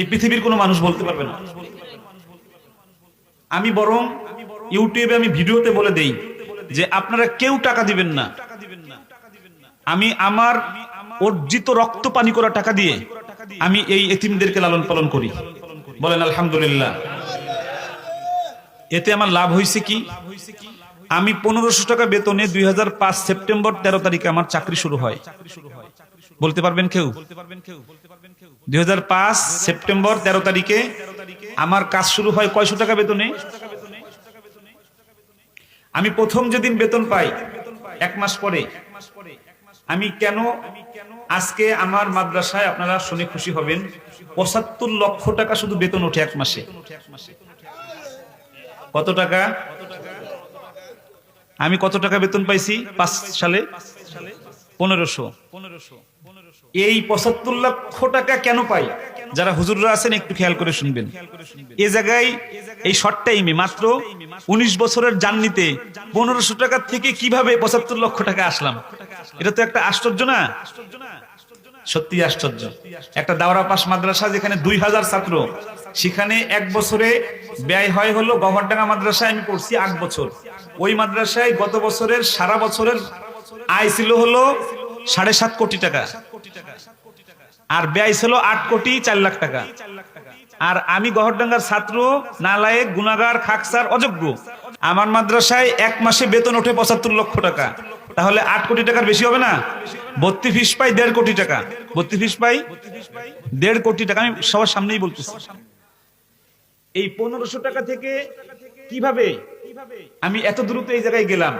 এই পৃথিবীর কোনো মানুষ বলতে পারবে না। আমি বরং ইউটিউবে আমি ভিডিওতে বলে দেই যে আপনারা কেউ টাকা দিবেন না। আমি আমার অর্জিত রক্ত পানি করা টাকা দিয়ে আমি এই এতিমদেরকে লালন পালন করি। বলেন, আলহামদুলিল্লাহ। এতে আমার লাভ হয়েছে কি? আমি পনেরোশো টাকা বেতনে দুই হাজার পাঁচ সেপ্টেম্বর তেরো তারিখে আমার চাকরি শুরু হয়। বলতে পারবেন কেউ? দু হাজার পাঁচ সেপ্টেম্বর তেরো তারিখে আমার কাজ শুরু হয় কয়শো টাকা বেতনে। আমি প্রথম যেদিন বেতন পাই, এক মাস পরে। আমি কেন আজকে আমার মাদ্রাসায় আপনারা শুনে খুশি হবেন, পঁচাত্তর লক্ষ টাকা শুধু বেতন ওঠে এক মাসে। কত টাকা? আমি কত টাকা বেতন পাইছি? পাঁচ সালে? পনেরোশো পনেরোশো। এই পঁচাত্তর লক্ষ টাকা কেন পাই যারা হুজুররা আছেন, একটু খেয়াল করে শুনবেন। এ জায়গায়, এই শর্ট টাইমে মাত্র উনিশ বছরের জার্নিতে পনেরোশো টাকা থেকে কীভাবে পঁচাত্তর লক্ষ টাকা আসলাম? এটা তো একটা আশ্চর্য না? সত্যি আশ্চর্য। একটা দাওরা পাস মাদ্রাসা যেখানে দুই হাজার ছাত্র, সেখানে এক বছরে ব্যয় হয় হলো গভর্নডাঙ্গা মাদ্রাসায় আমি পড়ছি আট বছর। ওই মাদ্রাসায় গত বছরের সারা বছরের আয় ছিল হলো সাড়ে সাত কোটি টাকা। আর ব্যয় ছিল আট কোটি চার লাখ টাকা। আর আমি গহরডাঙ্গার ছাত্র, নালায়েক গুনাগার খাকসার অযোগ্য। আমার মাদ্রাসায় এক মাসে বেতন ওঠে পঁচাত্তর লক্ষ টাকা। তাহলে আট কোটি টাকার বেশি হবে না? ভর্তি ফিস পাই দেড় কোটি টাকা। বত্রি ফিস পাই দেড় কোটি টাকা। আমি সবার সামনেই বলতেছি। এই পনেরোশো টাকা থেকে কীভাবে আমি এত দ্রুত এই জায়গায় গেলাম?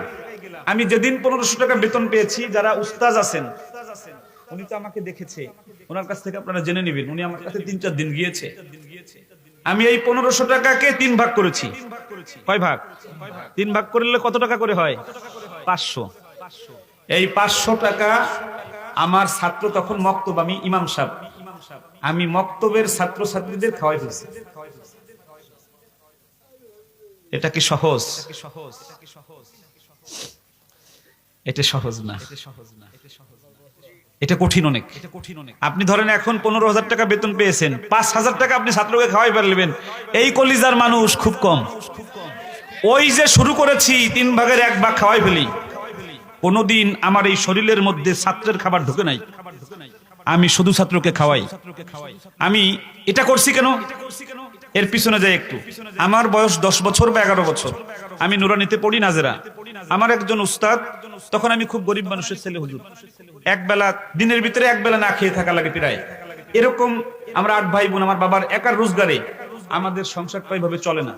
আমি যেদিন পনেরোশো টাকা বেতন পেয়েছি, যারা উস্তাজ আছেন উনি তো আমাকে দেখেছে। ওনার কাছ থেকে আপনারা জেনে নেবেন, উনি আমার কাছে তিন চার দিন গিয়েছে। আমি এই পনেরোশো টাকাকে তিন ভাগ করেছি। কয় ভাগ? তিন ভাগ করলে কত টাকা করে হয়? পাঁচশো। এই পাঁচশো টাকা আমার ছাত্র তখন মক্তব, আমি ইমাম সাহেব। আমি মক্তবের ছাত্র ছাত্রীদের খাওয়াই ফেলছি এটা কি সহজ? এটা সহজ? না এটা কঠিন অনেক। আপনি ধরেন এখন পনেরো হাজার টাকা বেতন পেয়েছেন পাঁচ হাজার টাকা আপনি ছাত্রকে খাওয়াই পারলেন এই কলিজার মানুষ খুব কম। ওই যে শুরু করেছি তিন ভাগের এক ভাগ খাওয়াই ফেলি। কোনোদিন আমার এই শরীরের মধ্যে ছাত্রের খাবার ঢুকে নাই। আমি শুধু ছাত্রকে খাওয়াই। আমি এটা করছি কেন? এর পিছনে যাই একটু। আমার বয়স দশ বছর বা এগারো বছর। আমি নুরানিতে পড়ি নাজেরা আমার একজন উস্তাদ তখন আমি খুব গরিব মানুষের ছেলে হুজুর। এক বেলা, দিনের ভিতরে এক বেলা না খেয়ে থাকা লাগে প্রায়। এরকম আমরা আট ভাই বোন, আমার বাবার একার রোজগারে আমাদের সংসারটা এইভাবে চলে না।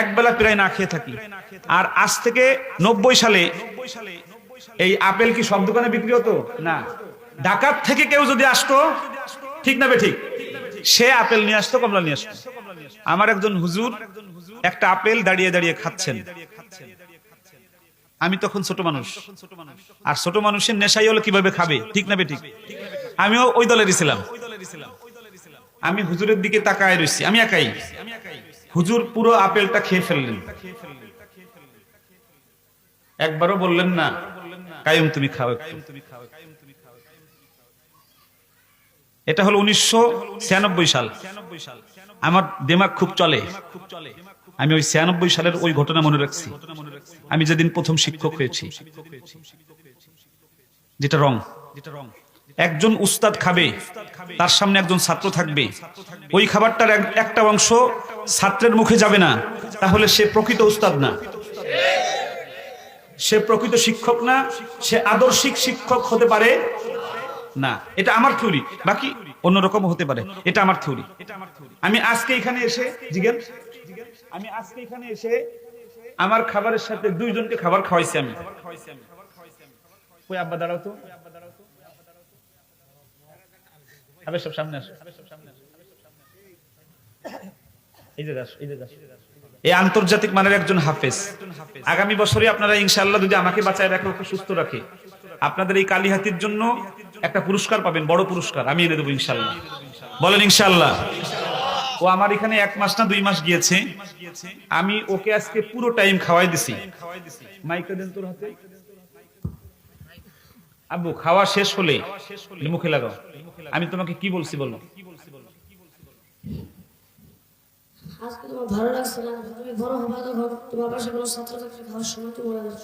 এক বেলা প্রায় না খেয়ে থাকি। আর আজ থেকে নব্বই সালে এই আপেল কি সব দোকানে বিক্রি হতো? না। ঢাকার থেকে কেউ যদি আসতো, ঠিক না ঠিক? সে আপেল নিয়ে আসতো, কমলা নিয়ে আসতো। আমার একজন হুজুর একটা আপেল দাঁড়িয়ে দাঁড়িয়ে খাচ্ছেন। আমি তখন ছোট মানুষ। আর ছোট মানুষের নেশাই হলো কীভাবে খাবে? ঠিক না বেঠিক? আমিও ওই দলের ছিলাম। আমি হুজুরের দিকে তাকায় রয়েছি আমি একাই। হুজুর পুরো আপেলটা খেয়ে ফেললেন। একবারও বললেন না কায়ুম তুমি খাও তুমি একটু। এটা হলো উনিশশো সাল। আমার দেমাগ খুব চলে। আমি ওই ছিয়ানব্বই সালের ওই ঘটনা মনে রাখছি। আমি যেদিন প্রথম শিক্ষক হয়েছি, যেটা রং। একজন উস্তাদ খাবে, তার সামনে একজন ছাত্র থাকবে। ওই খাবারটার এক- একটা অংশ ছাত্রের মুখে যাবে না। তাহলে সে প্রকৃত উস্তাদ না। সে প্রকৃত শিক্ষক না। সে আদর্শিক শিক্ষক হতে পারে না, এটা আমার থিওরি। বাকি অন্যরকম হতে পারে। এটা আমার থিওরি। আমি আজকে এখানে এসে জিজ্ঞেস আমি আজকে এখানে এসে আমার খাবারের সাথে দুইজনকে খাবার খাওয়াইছি আমি। আব্বা, দাঁড়াও তো। সব সামনে আসো। এই আন্তর্জাতিক মানের একজন হাফেজ। আগামী বছরে আপনারা ইনশাআল্লাহ যদি আমাকে বাঁচায় রাখে সুস্থ রাখে। আপনাদের এই কালীহাতির জন্য একটা পুরস্কার পাবেন, বড় পুরস্কার, আমি এনে দেবো ইনশাল্লাহ বলেন ইনশাল্লাহ ও আমার এখানে এক মাস না দুই মাস গিয়েছে। আমি ওকে আজকে পুরো টাইম খাওয়াই দিছি। আব্বু, খাওয়া শেষ হলে মুখে লাগাও। আমি তোমাকে কি বলছি বলো? আজকে তোমার ভালো লাগছে না। তুমি বড় হবে তখন। তোমার পাশে কোনো ছাত্র ছাত্রী খাওয়ার সময় তুমি ওনাদের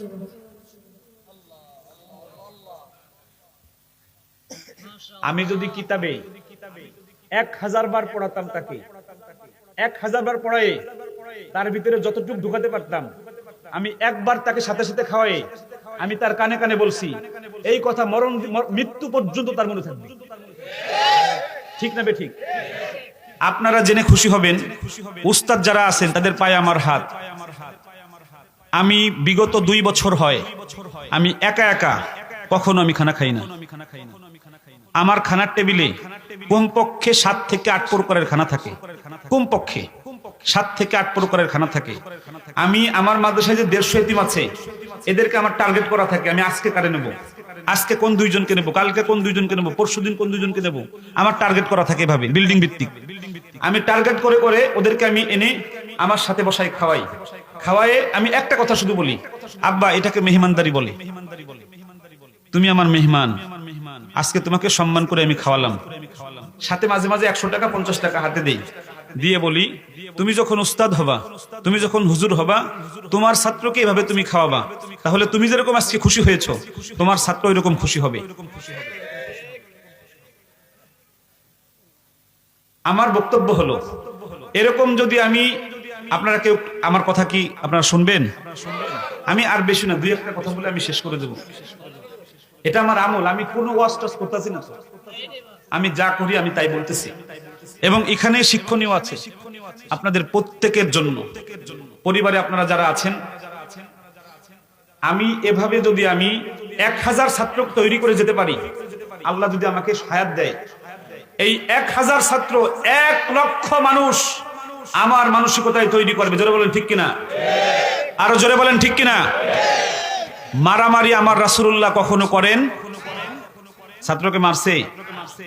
আমি যদি কিতাবে এক হাজার বার পড়াতাম তাকে, এক হাজার বার পড়াই তার ভিতরে যতটুকু ঢুকাতে পারতাম, আমি একবার তাকে সাথে সাথে খাওয়াই আমি তার কানে কানে বলছি, এই কথা মরণ মৃত্যু পর্যন্ত তার মনে থাকবে। ঠিক না বে ঠিক? আপনারা জেনে খুশি হবেন, উস্তাদ যারা আছেন তাদের পায়ে আমার হাত। আমি বিগত দুই বছর হয়, আমি একা একা কখনো আমি খানা খাই না। আমার খানার টেবিলে কমপক্ষে সাত থেকে আট প্রকারের খানা থাকে। কমপক্ষে সাত থেকে আট প্রকারের খানা থাকে। আমি আমার মাদ্রাসায় যে দেড়শো এতিম আছে, এদেরকে আমার টার্গেট করা থাকে। আমি আজকে কারে নেব? আজকে কোন দুইজনকে নেব? কালকে কোন দুইজনকে নেব? পরশু দিন কোন দুইজনকে নেব আমার টার্গেট করা থাকে এভাবে বিল্ডিং ভিত্তিক। আমি টার্গেট করে করে ওদেরকে আমি এনে আমার সাথে বসাই, খাওয়াই। খাওয়ায়ে আমি একটা কথা শুধু বলি, আব্বা এটাকে মেহমানদারি বলে। তুমি আমার মেহমান। আজকে তোমাকে সম্মান করে আমি খাওয়ালাম। সাথে মাঝে মাঝে একশো টাকা, পঞ্চাশ টাকা হাতে দেই। দিয়ে বলি, তুমি যখন উস্তাদ হবা, তুমি যখন হুজুর হবা, তোমার ছাত্রকে এভাবে তুমি খাওয়াবা। তাহলে তুমি যেরকম আজকে খুশি হয়েছো, তোমার ছাত্র এরকম খুশি হবে। আমার বক্তব্য হলো, এরকম যদি আমি, আপনারা কেউ, আমার কথা কি আপনারা শুনবেন? আমি আর বেশি না, দুই একটা কথা বলে আমি শেষ করে দেব। এটা আমার আমল, আমি কোনো ওয়াজ করতেছি না আমি যা করি, আমি তাই বলতেছি। এবং এখানে শিক্ষণীয় আছে। আপনাদের প্রত্যেকের জন্য, পরিবারে আপনারা যারা আছেন, আমি এভাবে যদি আমি এক হাজার ছাত্র তৈরি করে যেতে পারি, আল্লাহ যদি আমাকে সায়াত দেয়। এই এক হাজার ছাত্র, এক লক্ষ মানুষ আমার মানসিকতায় তৈরি করবে। জোরে বলেন ঠিক কিনা? আরও জোরে বলেন ঠিক কিনা? মারামারি আমার রাসূলুল্লাহ কখনো করেন? ছাত্রকে মারছে।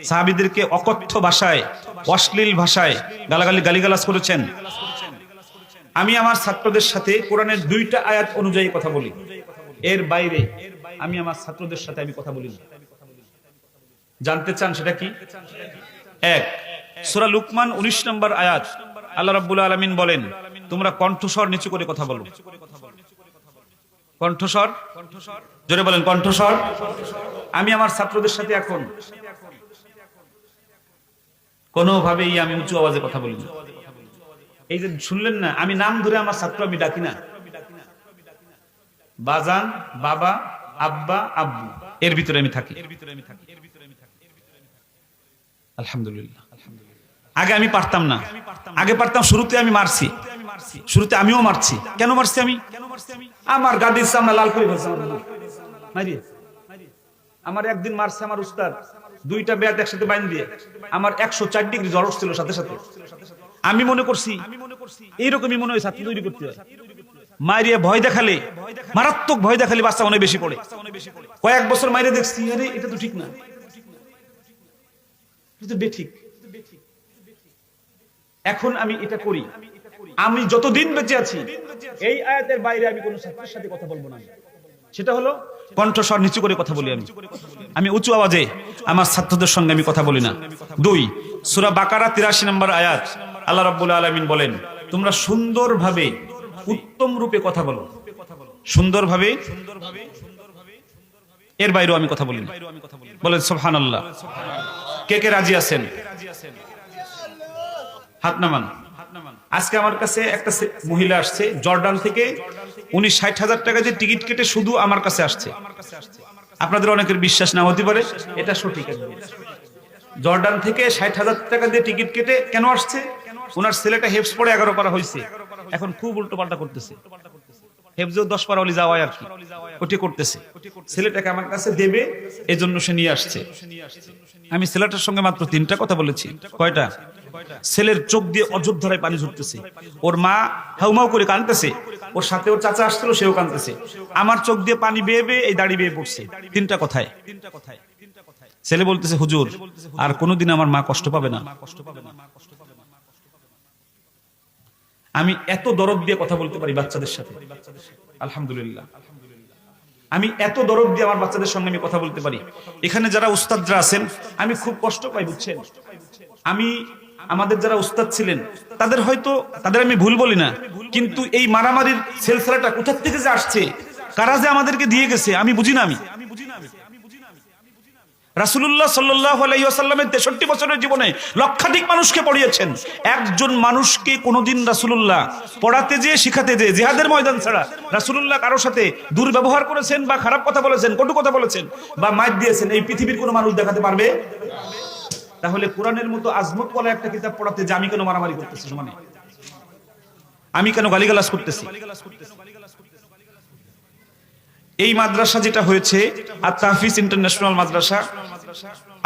সাহাবিদেরকে অকথ্য ভাষায়, অশ্লীল ভাষায় গালাগালি, গালিগালাজ করেছেন। আমি আমার ছাত্রদের সাথে কোরআনের দুইটা আয়াত অনুযায়ী কথা বলি। এর বাইরে আমি আমার ছাত্রদের সাথে আমি কথা বলি জানতে চান সেটা কি? এক, সূরা লুকমান 19 নম্বর আয়াত। আল্লাহ রাব্বুল আলামিন বলেন, তোমরা কণ্ঠস্বর নিচু করে কথা বলো। কণ্ঠস্বর? জোরে বলেন, কণ্ঠস্বর? আমি আমার ছাত্রদের সাথে এখন কোনোভাবেই আমি উঁচু আওয়াজে কথা বলি। এই যে শুনলেন না, আমি নাম ধরে আমার ছাত্র আমি ডাকি না। বাজান, বাবা, আব্বা, আব্বু, এর ভিতরে আমি থাকি। আলহামদুলিল্লাহ। আগে আমি পারতাম না। আগে পারতাম, শুরুতে আমি মারছি। শুরুতে আমিও মারছি কেন মারছি আমি আমার গাদির সামনে লাল করে ফেলছে আমার একদিন মারছে আমার উস্তাদ দুইটা ব্যাট একসাথে বাইন দিয়ে আমার একশো চার ডিগ্রি জ্বর ছিল সাথে সাথে আমি মনে করছি এইরকমই মনে হয় ছাত্র তৈরি করতে হয় মাইরিয়ে ভয় দেখালে মারাত্মক ভয় দেখালে বাচ্চা অনেক বেশি পড়ে কয়েক বছর মাইরে দেখছি আরে এটা তো ঠিক না এখন আমি এটা করি আমি যতদিন বেঁচে আছি, এই আয়াতের বাইরে আমি কোন ছাত্রের সাথে কথা বলব না সেটা হলো, কণ্ঠস্বর নিচু করে কথা বলি আমি। আমি উঁচু আওয়াজে আমার ছাত্রদের সঙ্গে আমি কথা বলি না। দুই, সূরা বাকারা 83 নম্বর আয়াত, আল্লাহ রাব্বুল আলামিন বলেন, তোমরা সুন্দরভাবে উত্তম রূপে কথা বলো। সুন্দরভাবে, এর বাইরেও আমি কথা বলি। বলেন, সুবহানাল্লাহ। কে কে রাজি আছেন? হাত নামান। আজকে আমার কাছে একটা মহিলা আসছে, জর্ডান থেকে। উনি ষাট হাজার টাকা দিয়ে টিকিট কেটে শুধু আমার কাছে আসছে। আপনাদের অনেকের বিশ্বাস না হতে পারে, এটা সঠিক। জর্ডান থেকে ষাট হাজার টাকা দিয়ে টিকিট কেটে কেন আসছে? ওনার ছেলেটা হেফস পড়ে এগারো পারা হয়েছে এখন খুব উল্টো পাল্টা করতেছে। হেফজেও দশ পারা হলে যাওয়াই আর কি ওটি করতেছে। ছেলেটাকে আমার কাছে দেবে, এজন্য সে নিয়ে আসছে। আমি ছেলেটার সঙ্গে মাত্র তিনটা কথা বলেছি। কয়টা? ছেলের চোখ দিয়ে অযোধ্যায় পানি ঝরতেছে। ওর মা হাউমাউ করে কাঁদতেছে। ওর সাথে ওর চাচা আসছিল, সেও কাঁদতেছে। আমার চোখ দিয়ে পানি বেয়ে বেয়ে এই দাড়ি বেয়ে পড়ছে। তিনটা কথায়। ছেলে বলতেছে, হুজুর, আর কোনোদিন আমার মা কষ্ট পাবে না। আমি এত দরদ দিয়ে কথা বলতে পারি বাচ্চাদের সাথে। আলহামদুলিল্লাহ। আমি এত দরদ দিয়ে আমার বাচ্চাদের সঙ্গে আমি কথা বলতে পারি। এখানে যারা উস্তাদরা আছেন, আমি খুব কষ্ট পাই, বুঝছেন? আমি আমাদের যারা উস্তাদ ছিলেন, তাদের হয়তো, তাদের আমি ভুল বলি না, কিন্তু এই মারামারির সেলসেলাটা কোথা থেকে যে আসছে, কারা যে আমাদেরকে দিয়ে গেছে, আমি বুঝি না আমি। রাসুল্লাহ তেষট্টি বছরের জীবনে লক্ষাধিক মানুষকে পড়িয়েছেন। একজন মানুষকে কোনোদিন রাসুল্লাহ পড়াতে যে শিখাতে যে জেহাদের ময়দান ছাড়া রাসুল্লাহ কারোর সাথে দুর্ব্যবহার করেছেন বা খারাপ কথা বলেছেন, কটু কথা বলেছেন বা মাইক দিয়েছেন, এই পৃথিবীর কোনো মানুষ দেখাতে পারবে? তাহলে কোরআনের মতো আজমত বলা একটা কিতাব পড়াতে যে আমি কেন মারামারি করতেছি, সমানে? আমি কেন গালিগালাজ করতেছি? এই মাদ্রাসা যেটা হয়েছে, আর তাহফিজ ইন্টারন্যাশনাল মাদ্রাসা,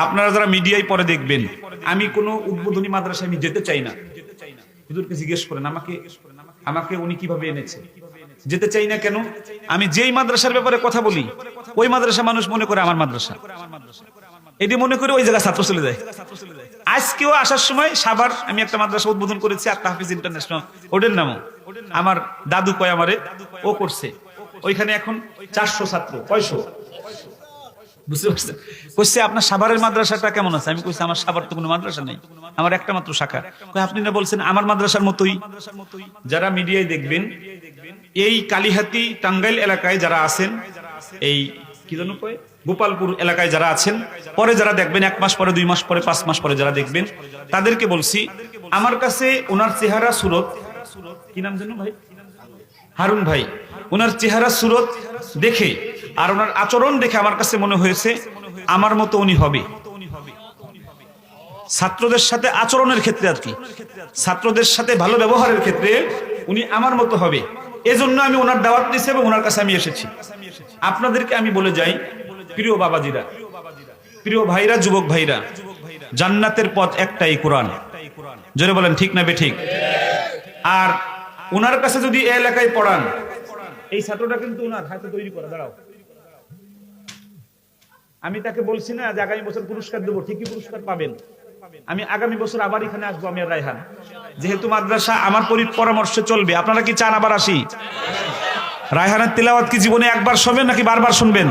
আপনারা যারা মিডিয়ায় পরে দেখবেন, আমি কোনো উদ্বোধনী মাদ্রাসায় আমি যেতে চাই না। হুজুরকে জিজ্ঞেস করেন, আমাকে আমাকে উনি কীভাবে এনেছে? যেতে চাই না কেন? আমি যেই মাদ্রাসার ব্যাপারে কথা বলি, ওই মাদ্রাসা মানুষ মনে করে আমার মাদ্রাসা। এটি মনে করে ওই জায়গায় ছাত্র চলে যায়। আজকেও আসার সময় সাবার আমি একটা মাদ্রাসা উদ্বোধন করেছি, আর তাহফিজ ইন্টারন্যাশনাল। ওদের নামও। আমার দাদু কয় আমারে, ও করছে। ওইখানে এখন চারশো ছাত্র, কয়শো? কেমন আছে? আমি আমার মাদ্রাসা নেই। আমার একটা মাত্র শাখা। আপনি না বলছেন আমার মাদ্রাসার মতোই? যারা মিডিয়ায় দেখবেন, এই কালিহাতি টাঙ্গাইল এলাকায় যারা আছেন, এই কি জানো কয়? গোপালপুর এলাকায় যারা আছেন, পরে যারা দেখবেন, এক মাস পরে, দুই মাস পরে, পাঁচ মাস পরে যারা দেখবেন, তাদেরকে বলছি, আমার কাছে ওনার চেহারা সুরত, কি নাম জানো ভাই? হারুন ভাই, ওনার চেহারা সুরত দেখে আর ওনার আচরণ দেখে আমার কাছে মনে হয়েছে, আমার মতো উনি হবে। ছাত্রদের সাথে আচরণের ক্ষেত্রে আর কি। ছাত্রদের সাথে ভালো ব্যবহারের ক্ষেত্রে উনি আমার মতো হবে। এজন্য আমি ওনার দাওয়াত দিয়েছি এবং ওনার কাছে আমি এসেছি। আপনাদেরকে আমি বলে যাই প্রিয় বাবাজিরা, প্রিয় ভাইরা, যুবক ভাইরা, জান্নাতের পথ একটাই কোরআন। জোরে বলেন, ঠিক না বে ঠিক আর ওনার কাছে যদি এলাকায় পড়ান, এই ছাত্রটা কিন্তু ওনার হাতে তৈরি করা, দাঁড়াও। আমি তাকে বলছি না যে আগামী বছর পুরস্কার দেবো, ঠিকই পুরস্কার পাবেন। আমি আগামী বছর আবার এখানে আসব, আমি রায়হান। যেহেতু মাদ্রাসা, আমার পরি- পরামর্শে চলবে। আপনারা কি চান আবার আসি? রায়হানের তিলাওয়াত কি জীবনে একবার শুনবেন নাকি বারবার শুনবেন?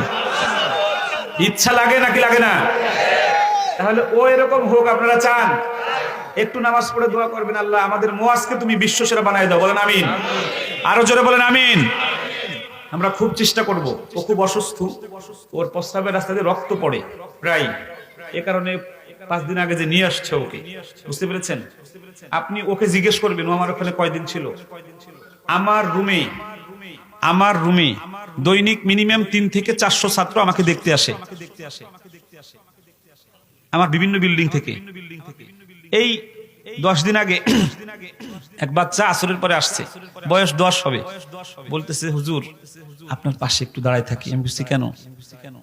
ইচ্ছা লাগে নাকি লাগে না? তাহলে ও এরকম হোক, আপনারা চান। একটু নামাজ পড়ে দোয়া করবেন আল্লাহ, আমাদের মোয়াজকে তুমি বিশ্ব সেরা বানাই দাও। বলেন আমিন। আরও জোরে বলেন আমিন। আমরা খুব চেষ্টা করব। ও খুব অসুস্থ। ওর প্রস্তাবের রাস্তা দিয়ে রক্ত পড়ে, প্রায়। এ কারণে পাঁচ দিন আগে যে নিয়ে আসছে ওকে। বুঝতে পেরেছেন? আপনি ওকে জিজ্ঞেস করবেন, ও আমার ওখানে কয়দিন ছিল? আমার রুমে আমার রুমে দৈনিক মিনিমাম তিন থেকে চারশো ছাত্র আমাকে দেখতে আসে। আমার বিভিন্ন বিল্ডিং থেকে। এই দশ দিন আগে এক বাচ্চা আসরের পরে আসছে। বয়স দশ হবে। বলতেছে, হুজুর, আপনার পাশে একটু দাঁড়ায় থাকি। আমি বুঝছি কেন?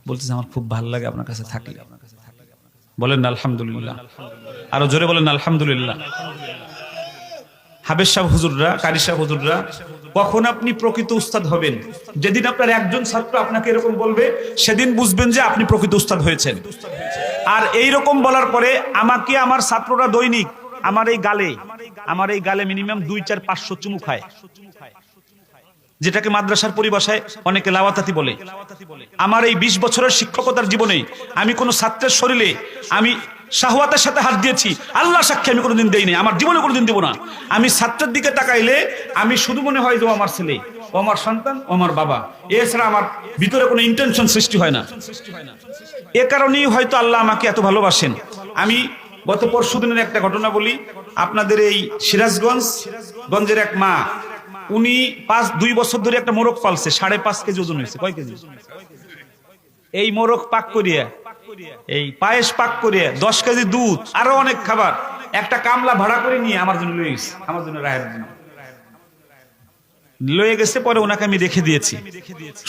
বলতেছে, আমার খুব ভালো লাগে আপনার কাছে থাকলে। বলেন, আলহামদুলিল্লাহ। আরও জোরে বলেন, আলহামদুলিল্লাহ। হাবের সাহ হুজুররা, কারি সাহ হুজুররা, কখন আপনি প্রকৃত উস্তাদ হবেন? যেদিন আপনার একজন ছাত্র আপনাকে এরকম বলবে, সেদিন বুঝবেন যে আপনি প্রকৃত উস্তাদ হয়েছেন। আর এই রকম বলার পরে আমাকে আমার ছাত্ররা দৈনিক আমার এই গালে, আমার এই গালে মিনিমাম দুই, চার, পাঁচশো চুমু খায়। যেটাকে মাদ্রাসার পরিভাষায় অনেকে লাওয়াতাতি বলে। আমার এই বিশ বছরের শিক্ষকতার জীবনে আমি কোনো ছাত্রের শরীরে আমি শাহওয়াতের সাথে হাত দিয়েছি। আল্লাহ সাক্ষী আমি কোনোদিন দেইনি আমার জীবনে কোনোদিন দেবো না। আমি ছাত্রের দিকে তাকাইলে আমি শুধু মনে হয় যে আমার ছেলে, ও আমার সন্তান, ও আমার বাবা। এছাড়া আমার ভিতরে কোনো ইন্টেনশন সৃষ্টি হয় না। এ কারণেই হয়তো আল্লাহ আমাকে এত ভালোবাসেন। আমি গত পরশু দিনের একটা ঘটনা বলি, আপনাদের এই সিরাজগঞ্জ গঞ্জের এক মা, উনি পাঁচ, দুই বছর ধরে একটা মোরগ পালছে, সাড়ে পাঁচ কেজি ওজন হয়েছে, কয় কেজি? এই মোরগ পাক করিয়া এই পায়েস পাক করিয়া দশ কেজি দুধ, আরও অনেক খাবার। একটা কামলা ভাড়া করে নিয়ে আমার জন্য লয়ে গেছে, আমার জন্য রায়ের জন্য। লয়ে গেছে, পরে ওনাকে আমি রেখে দিয়েছি।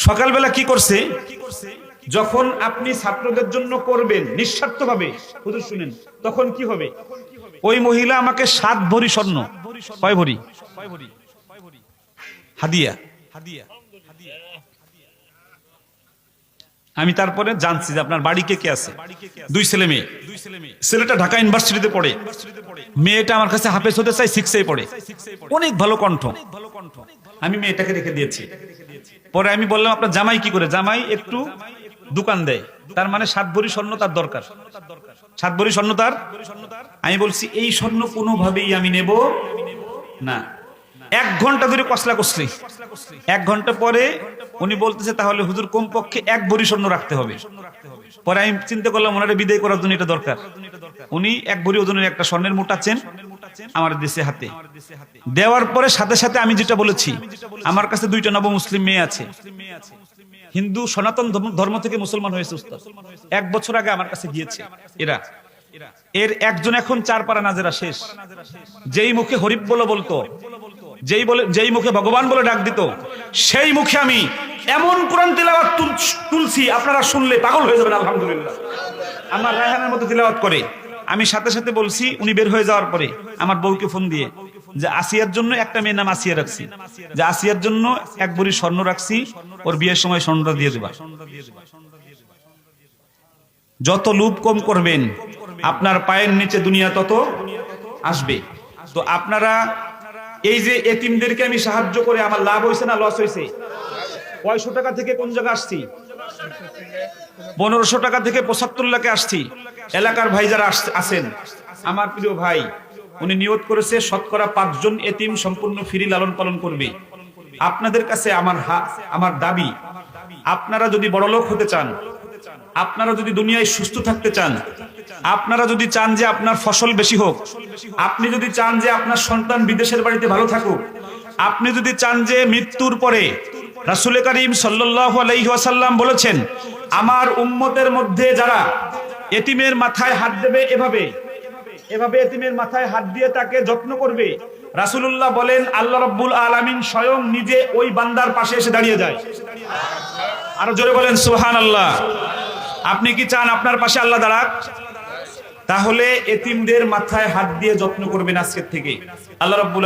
সকালবেলা কি করছে? যখন আপনি ছাত্রদের জন্য করবেন নিঃস্বার্থ ভাবে শুনেন, তখন কি হবে? ওই মহিলা আমাকে সাত ভরি স্বর্ণ ভরি? হাদিয়া। আমি তারপরে জানছি যে আপনার বাড়ি কে কে আছে? দুই ছেলে মেয়ে। ছেলেটা ঢাকা ইউনিভার্সিটিতে পড়ে। মেয়েটা আমার কাছে হাফেজ হতে চাই সিক্সে পড়ে। অনেক ভালো কণ্ঠ। আমি মেয়েটাকে রেখে দিয়েছি। পরে আমি বললাম, আপনার জামাই কি করে? জামাই একটু দোকান দেয়। তার মানে সাত ভরি স্বর্ণ তার দরকার। সাত ভরি স্বর্ণ তার? আমি বলছি, এই স্বর্ণ কোনোভাবেই আমি নেব না। এক ঘণ্টা ধরে কসলা কসলি। এক ঘণ্টা পরে উনি বলতেছে, তাহলে হুজুর কমপক্ষে এক ভরি স্বর্ণ রাখতে হবে। পরে আমি চিন্তা করলাম, ওনারা বিদায় করার জন্য এটা দরকার। উনি এক ভরি ওজনের একটা স্বর্ণের মোটা চেন আমার দেশে হাতে। দেওয়ার পরে সাথে সাথে আমি যেটা বলেছি, আমার কাছে দুইটা নব মুসলিম মেয়ে আছে। হিন্দু সনাতন ধর্ম- থেকে মুসলমান হয়েছে এক বছর আগে আমার কাছে গিয়েছে এরা। এর একজন এখন চার পারা নাজেরা শেষ। যেই মুখে হরিপ বলে বলতো যেই বলে, যেই মুখে ভগবান বলে ডাক দিত, সেই মুখে আমি এমন কোরআন তেলাওয়াত তুল- তুলছি, আপনারা শুনলে পাগল হয়ে যাবেন, আলহামদুলিল্লাহ। আমার রায়হানের মতো তিলাওয়াত করে, আমি সাথে সাথে বলছি, উনি বের হয়ে যাওয়ার পরে আমার বউকে ফোন দিয়ে যে আসিয়ার জন্য একটা মেয়ের নাম আসিয়া রাখছি, যে আসিয়ার জন্য এক ভরি স্বর্ণ রাখছি, ওর বিয়ের সময় স্বর্ণটা দিয়ে দেবা। যত লুপ কম করবেন, আপনার পায়ের নিচে দুনিয়া তত আসবে। তো আপনারা এই যে এতিমদেরকে আমি সাহায্য করে আমার লাভ হয়েছে না লস হয়েছে কয়শো টাকা থেকে কোন জায়গায় আসছি? পনেরোশো টাকা থেকে পঁচাত্তর লাখে আসছি। এলাকার ভাই যারা আস- আছেন, আমার প্রিয় ভাই, উনি নিয়ত করেছে শতকরা পাঁচজন এতিম সম্পূর্ণ ফ্রি লালন পালন করবে। আপনাদের কাছে আমার আমার দাবি, আপনারা যদি বড়লোক হতে চান আপনারা যদি দুনিয়ায় সুস্থ থাকতে চান, আপনারা যদি চান যে আপনার ফসল বেশি হোক, আপনি যদি চান যে আপনার সন্তান বিদেশের বাড়িতে ভালো থাকুক, আপনি যদি চান যে মৃত্যুর পরে রাসুল করিম ওয়াসাল্লাম বলেছেন, আমার উম্মতের মধ্যে যারা এতিমের মাথায় হাত দেবে এভাবে এভাবে এতিমের মাথায় হাত দিয়ে তাকে যত্ন করবে। রাসূলুল্লাহ বলেন, আল্লাহ রাব্বুল আলামিন স্বয়ং নিজে ওই বান্দার পাশে এসে দাঁড়িয়ে যায়। আরও জোরে বলেন, সুবহানাল্লাহ। আপনি কি চান আপনার পাশে আল্লাহ দাঁড়াক? তাহলে এতিমদের মাথায় হাত দিয়ে যত্ন করবেন আজকের থেকে। আল্লাহ রাব্বুল